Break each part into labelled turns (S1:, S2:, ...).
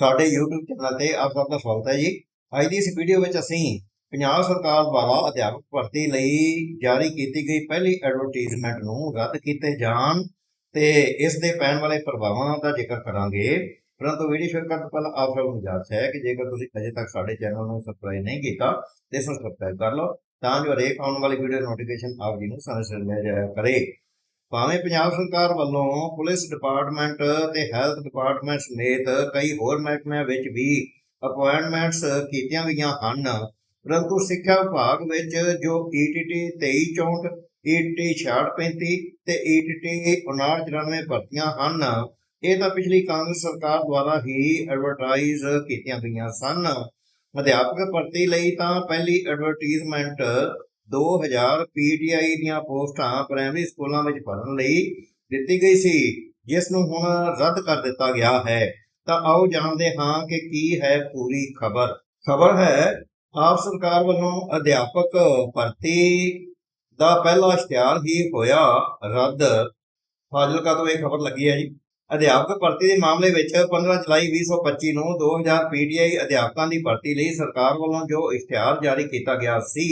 S1: ਸਾਡੇ YouTube channel ਤੇ ਆਪ ਸਭ ਦਾ ਸਵਾਗਤ ਹੈ ਜੀ। ਅੱਜ ਦੀ ਇਸ ਵੀਡੀਓ ਵਿੱਚ ਅਸੀਂ ਪੰਜਾਬ ਸਰਕਾਰ ਦੁਆਰਾ ਅਧਿਆਪਕ ਭਰਤੀ ਲਈ ਜਾਰੀ ਕੀਤੀ ਗਈ ਪਹਿਲੀ ਐਡਵਰਟਾਈਜ਼ਮੈਂਟ ਨੂੰ ਰੱਦ ਕੀਤੇ ਜਾਣ ਤੇ ਇਸ ਦੇ ਪੈਣ ਵਾਲੇ ਪ੍ਰਭਾਵਾਂ ਦਾ ਜ਼ਿਕਰ ਕਰਾਂਗੇ। ਪਰੰਤੂ ਵੀਡੀਓ ਸ਼ੁਰੂ ਕਰਨ ਤੋਂ ਪਹਿਲਾਂ ਆਪ ਸਭ ਨੂੰ ਗੁਜ਼ਾਰਿਸ਼ ਹੈ ਕਿ ਜੇਕਰ ਤੁਸੀਂ ਅਜੇ ਤੱਕ ਸਾਡੇ ਚੈਨਲ ਨੂੰ ਸਬਸਕ੍ਰਾਈਬ ਨਹੀਂ ਕੀਤਾ, ਤੇ ਇਸ ਨੂੰ ਸਬਸਕ੍ਰਾਈਬ ਕਰ ਲਓ, ਤਾਂ ਜੋ ਹਰੇਕ ਆਉਣ ਵਾਲੀ ਵੀਡੀਓ ਨੋਟੀਫਿਕੇਸ਼ਨ ਆਪ ਜੀ ਨੂੰ ਸਮੇਂ ਸਿਰ ਮਿਲ ਜਾਇਆ ਕਰੇ। ਭਾਵੇਂ ਪੰਜਾਬ ਸਰਕਾਰ ਵੱਲੋਂ ਪੁਲਿਸ ਡਿਪਾਰਟਮੈਂਟ ਤੇ ਹੈਲਥ ਡਿਪਾਰਟਮੈਂਟ ਸਮੇਤ ਕਈ ਹੋਰ ਮਹਿਕਮਿਆਂ ਵਿੱਚ ਵੀ ਅਪਾਇੰਟਮੈਂਟਸ ਕੀਤੀਆਂ ਗਈਆਂ ਹਨ, ਪਰੰਤੂ ਸਿੱਖਿਆ ਵਿਭਾਗ ਵਿੱਚ ਜੋ E ETT 2364 ETT 6635 ਤੇ E ETT 5994 ਭਰਤੀਆਂ ਹਨ, ਇਹ ਤਾਂ ਪਿਛਲੀ ਕਾਂਗਰਸ ਸਰਕਾਰ ਦੁਆਰਾ ਹੀ ਐਡਵਰਟਾਈਜ਼ ਕੀਤੀਆਂ ਗਈਆਂ ਸਨ। ਅਧਿਆਪਕ ਭਰਤੀ ਲਈ ਤਾਂ ਪਹਿਲੀ ਐਡਵਰਟਾਈਜ਼ਮੈਂਟ 2000 ਪੀਟੀਆਈ ਦੀਆਂ ਪੋਸਟਾਂ ਪ੍ਰਾਇਮਰੀ ਸਕੂਲਾਂ ਵਿੱਚ ਭਰਨ ਲਈ ਦਿੱਤੀ ਗਈ ਸੀ, ਜਿਸ ਨੂੰ ਹੁਣ ਰੱਦ ਕਰ ਦਿੱਤਾ ਗਿਆ ਹੈ। ਤਾਂ ਆਓ ਜਾਣਦੇ ਹਾਂ ਕਿ ਕੀ ਹੈ ਪੂਰੀ ਖਬਰ। ਖਬਰ ਹੈ, ਆਪ ਸਰਕਾਰ ਵੱਲੋਂ ਅਧਿਆਪਕ ਭਰਤੀ ਦਾ ਪਹਿਲਾ ਇਸ਼ਤਿਹਾਰ ਹੀ ਹੋਇਆ ਰੱਦ। ਫਾਜ਼ਿਲਕਾ ਤੋਂ ਇਹ ਖਬਰ ਲੱਗੀ ਹੈ ਜੀ। ਅਧਿਆਪਕ ਭਰਤੀ ਦੇ ਮਾਮਲੇ ਵਿੱਚ 15 ਜੁਲਾਈ 2025 ਨੂੰ 2000 ਪੀਟੀਆਈ ਅਧਿਆਪਕਾਂ ਦੀ ਭਰਤੀ ਲਈ ਸਰਕਾਰ ਵੱਲੋਂ ਜੋ ਇਸ਼ਤਿਹਾਰ ਜਾਰੀ ਕੀਤਾ ਗਿਆ ਸੀ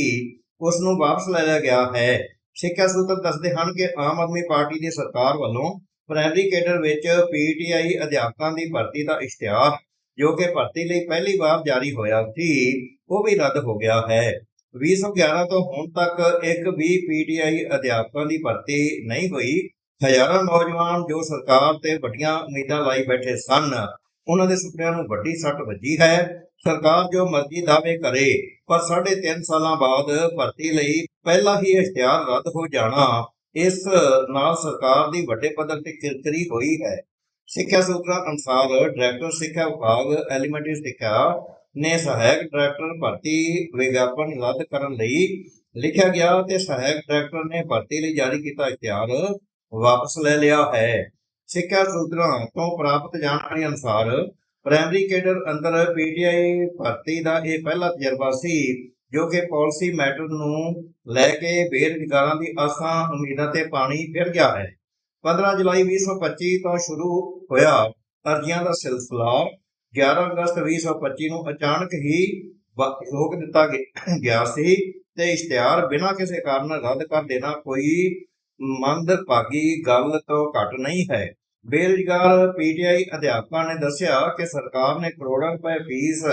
S1: ਉਸ ਨੂੰ ਵਾਪਸ ਲੈ ਲਿਆ ਗਿਆ ਹੈ। ਸਿੱਖਿਆ ਸੂਤਰ ਦੱਸਦੇ ਹਨ ਕਿ ਆਮ ਆਦਮੀ ਪਾਰਟੀ ਦੀ ਸਰਕਾਰ ਵੱਲੋਂ ਪ੍ਰਾਇਮਰੀ ਕੇਡਰ ਵਿੱਚ ਪੀਟੀਆਈ ਅਧਿਆਪਕਾਂ ਦੀ ਭਰਤੀ ਦਾ ਇਸ਼ਤਿਹਾਰ, ਜੋ ਕਿ ਭਰਤੀ ਲਈ ਪਹਿਲੀ ਵਾਰ ਜਾਰੀ ਹੋਇਆ ਸੀ, ਉਹ ਵੀ ਰੱਦ ਹੋ ਗਿਆ ਹੈ। 2011 ਤੋਂ ਹੁਣ ਤੱਕ ਇੱਕ ਵੀ ਪੀਟੀਆਈ ਅਧਿਆਪਕਾਂ ਦੀ ਭਰਤੀ ਨਹੀਂ ਹੋਈ। ਹਜ਼ਾਰਾਂ ਨੌਜਵਾਨ ਜੋ ਸਰਕਾਰ ਤੇ ਵੱਡੀਆਂ ਉਮੀਦਾਂ ਲਾਈ ਬੈਠੇ ਸਨ, ਉਹਨਾਂ ਦੇ ਸੁਪਨਿਆਂ ਨੂੰ ਵੱਡੀ ਸੱਟ ਵੱਜੀ ਹੈ। ਸਰਕਾਰ ਜੋ ਮਰਜ਼ੀ ਦਾਅਵੇ ਕਰੇ, ਪਰ ਸਾਢੇ ਤਿੰਨ ਸਾਲਾਂ ਬਾਅਦ ਭਰਤੀ ਲਈ ਪਹਿਲਾ ਹੀ ਇਸ਼ਤਿਹਾਰ ਰੱਦ ਹੋ ਜਾਣਾ, ਇਸ ਨਾਲ ਸਰਕਾਰ ਦੀ ਵੱਡੇ ਪੱਧਰ ਤੇ ਕਿਰਕਰੀ ਹੋਈ ਹੈ। ਸਿੱਖਿਆ ਸੂਤਰਾਂ ਅਨੁਸਾਰ ਡਾਇਰੈਕਟਰ ਸਿੱਖਿਆ ਵਿਭਾਗ ਐਲੀਮੈਂਟਰੀ ਸਿੱਖਿਆ ਨੇ ਸਹਾਇਕ ਡਾਇਰੈਕਟਰ ਭਰਤੀ ਵਿਗਿਆਪਨ ਰੱਦ ਕਰਨ ਲਈ ਲਿਖਿਆ ਗਿਆ ਤੇ ਸਹਾਇਕ ਡਾਇਰੈਕਟਰ ਨੇ ਭਰਤੀ ਲਈ ਜਾਰੀ ਕੀਤਾ ਇਸ਼ਤਿਹਾਰ ਵਾਪਸ ਲੈ ਲਿਆ ਹੈ। ਸਿੱਖਿਆ ਸੂਤਰਾਂ ਤੋਂ ਪ੍ਰਾਪਤ ਜਾਣਕਾਰੀ ਅਨੁਸਾਰ ਪ੍ਰਾਇਮਰੀ ਕੇਡਰ ਅੰਦਰ ਪੀਟੀਆਈ ਭਰਤੀ ਦਾ ਇਹ ਪਹਿਲਾ ਤਜਰਬਾ ਸੀ, ਜੋ ਕਿ ਪਾਲਿਸੀ ਮੈਟਰ ਨੂੰ ਲੈ ਕੇ ਬੇਰੁਜ਼ਗਾਰਾਂ ਦੀ ਆਸਾਂ, ਉਮੀਦਾਂ ਤੇ ਪਾਣੀ ਫਿਰ ਗਿਆ ਹੈ। 15 ਜੁਲਾਈ 2025 ਤੋਂ ਸ਼ੁਰੂ ਹੋਇਆ ਅਰਜ਼ੀਆਂ ਦਾ ਸਿਲਸਿਲਾ। 11 ਅਗਸਤ 2025 ਨੂੰ ਅਚਾਨਕ ਹੀ ਰੋਕ ਦਿੱਤਾ ਗਿ- ਗਿਆ ਸੀ ਤੇ ਇਸ਼ਤਿਹਾਰ ਬਿਨਾਂ ਕਿਸੇ ਕਾਰਨ ਰੱਦ ਕਰ ਦੇਣਾ ਕੋਈ ਮੰਦਭਾਗੀ ਗੱਲ ਤੋਂ ਘੱਟ ਨਹੀਂ ਹੈ। ਬੇਰੁਜ਼ਗਾਰ ਪੀਟੀਆਈ ਅਧਿਆਪਕਾਂ ਨੇ ਦੱਸਿਆ ਕਿ ਸਰਕਾਰ ਨੇ ਕਰੋੜਾਂ ਰੁਪਏ ਫੀਸ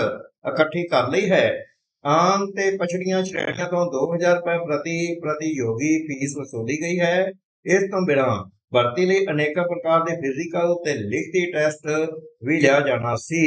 S1: ਇਕੱਠੀ ਕਰ ਲਈ ਹੈ। ਆਮ ਤੇ ਪਛੜੀਆਂ ਸ਼੍ਰੇਣੀਆਂ ਤੋਂ 2000 ਰੁਪਏ ਪ੍ਰਤੀ ਪ੍ਰਤੀਯੋਗੀ ਫੀਸ ਵਸੂਲੀ ਗਈ ਹੈ। ਇਸ ਤੋਂ ਬਿਨਾਂ ਭਰਤੀ ਲਈ ਅਨੇਕਾਂ ਪ੍ਰਕਾਰ ਦੇ ਫਿਜ਼ੀਕਲ ਤੇ ਲਿਖਤੀ ਟੈਸਟ ਵੀ ਲਿਆ ਜਾਣਾ ਸੀ।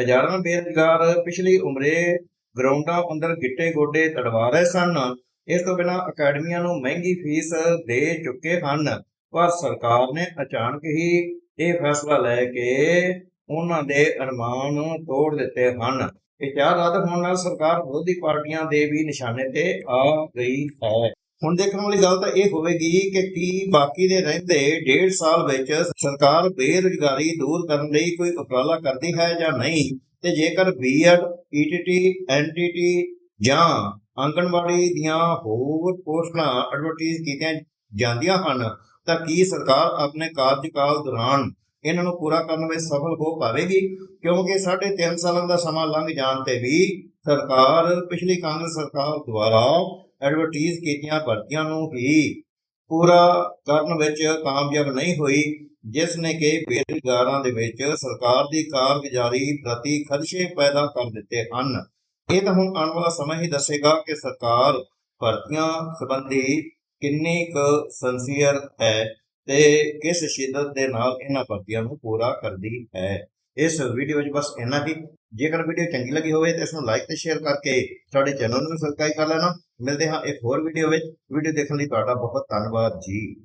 S1: ਹਜ਼ਾਰਾਂ ਬੇਰੁਜ਼ਗਾਰ ਪਿਛਲੀ ਉਮਰੇ ਗਰਾਊਂਡਾਂ ਅੰਦਰ ਗਿੱਟੇ ਗੋਡੇ ਤੜਵਾ ਰਹੇ ਸਨ। ਇਸ ਤੋਂ ਬਿਨਾਂ ਅਕੈਡਮੀਆਂ ਨੂੰ ਮਹਿੰਗੀ ਫੀਸ ਦੇ ਚੁੱਕੇ ਹਨ। ਪਰ ਸਰਕਾਰ ਨੇ ਅਚਾਨਕ ਹੀ ਇਹ ਫੈਸਲਾ ਲੈ ਕੇ ਉਹਨਾਂ ਦੇ ਅਰਮਾਨ ਤੋੜ ਦਿੱਤੇ ਹਨ। ਇਸ਼ਤਿਹਾਰ ਰੱਦ ਹੋਣ ਨਾਲ ਸਰਕਾਰ ਵਿਰੋਧੀ ਪਾਰਟੀਆਂ ਦੇ ਵੀ ਨਿਸ਼ਾਨੇ ਤੇ ਆ ਗਈ ਹੈ। ਹੁਣ ਦੇਖਣ ਵਾਲੀ ਗੱਲ ਤਾਂ ਇਹ ਹੋਵੇਗੀ ਕਿ ਕੀ ਬਾਕੀ ਦੇ ਰਹਿੰਦੇ ਡੇਢ ਸਾਲ ਵਿੱਚ ਸਰਕਾਰ ਬੇਰੁਜ਼ਗਾਰੀ ਦੂਰ ਕਰਨ ਲਈ ਕੋਈ ਉਪਰਾਲਾ ਕਰਦੀ ਹੈ ਜਾਂ ਨਹੀਂ? ਤੇ ਜੇਕਰ ਬੀਐਡ ਈਟੀਟੀ ਐਨਟੀਟੀ ਜਾਂ ਆਂਗਣਵਾੜੀ ਦੀਆਂ ਹੋਰ ਪੋਸਟਾਂ ਐਡਵਰਟਾਈਜ਼ ਕੀਤੀਆਂ ਜਾਂਦੀਆਂ ਹਨ ਤਾਂ ਕੀ ਸਰਕਾਰ ਆਪਣੇ ਕਾਰਜਕਾਲ ਦੌਰਾਨ ਇਹਨਾਂ ਨੂੰ ਪੂਰਾ ਕਰਨ ਵਿੱਚ ਸਫਲ ਹੋ ਪਾਵੇਗੀ? ਕਿਉਂਕਿ ਸਾਢੇ ਤਿੰਨ ਸਾਲਾਂ ਦਾ ਸਮਾਂ ਲੰਘ ਜਾਣ ਤੇ ਵੀ ਸਰਕਾਰ, ਪਿਛਲੀ ਕਾਂਗਰਸ ਸਰਕਾਰ ਦੁਆਰਾ ਐਡਵਰਟਾਈਜ਼ ਕੀਤੀਆਂ ਭਰਤੀਆਂ ਨੂੰ ਹੀ ਪੂਰਾ ਕਰਨ ਵਿੱਚ ਕਾਮਯਾਬ ਨਹੀਂ ਹੋਈ, ਜਿਸ ਨੇ ਕਿ ਬੇਰੁਜ਼ਗਾਰਾਂ ਦੇ ਵਿੱਚ ਸਰਕਾਰ ਦੀ ਕਾਰਗੁਜ਼ਾਰੀ ਪ੍ਰਤੀ ਖਦਸ਼ੇ ਪੈਦਾ ਕਰ ਦਿੱਤੇ ਹਨ। ਇਹ ਤਾਂ ਹੁਣ ਆਉਣ ਵਾਲਾ ਸਮਾਂ ਹੀ ਦੱਸੇਗਾ ਕਿ ਸਰਕਾਰ ਭਰਤੀਆਂ ਸੰਬੰਧੀ ਕਿੰਨੀ ਕੁ ਸੰਸੀਅਰ ਹੈ ਤੇ ਕਿਸ ਸ਼ਿੱਦਤ ਦੇ ਨਾਲ ਇਹਨਾਂ ਭਰਤੀਆਂ ਨੂੰ ਪੂਰਾ ਕਰਦੀ ਹੈ। ਇਸ ਵੀਡੀਓ ਵਿੱਚ ਬਸ ਇੰਨਾ ਹੀ। ਜੇਕਰ ਵੀਡੀਓ ਚੰਗੀ ਲੱਗੀ ਹੋਵੇ ਤਾਂ ਇਸ ਨੂੰ ਲਾਈਕ ਤੇ ਸ਼ੇਅਰ ਕਰਕੇ ਸਾਡੇ ਚੈਨਲ ਨੂੰ ਸਬਸਕ੍ਰਾਈਬ ਕਰ ਲੈਣਾ। ਮਿਲਦੇ ਹਾਂ ਇੱਕ ਹੋਰ ਵੀਡੀਓ ਵਿੱਚ। ਵੀਡੀਓ ਦੇਖਣ ਲਈ ਤੁਹਾਡਾ ਬਹੁਤ ਧੰਨਵਾਦ ਜੀ।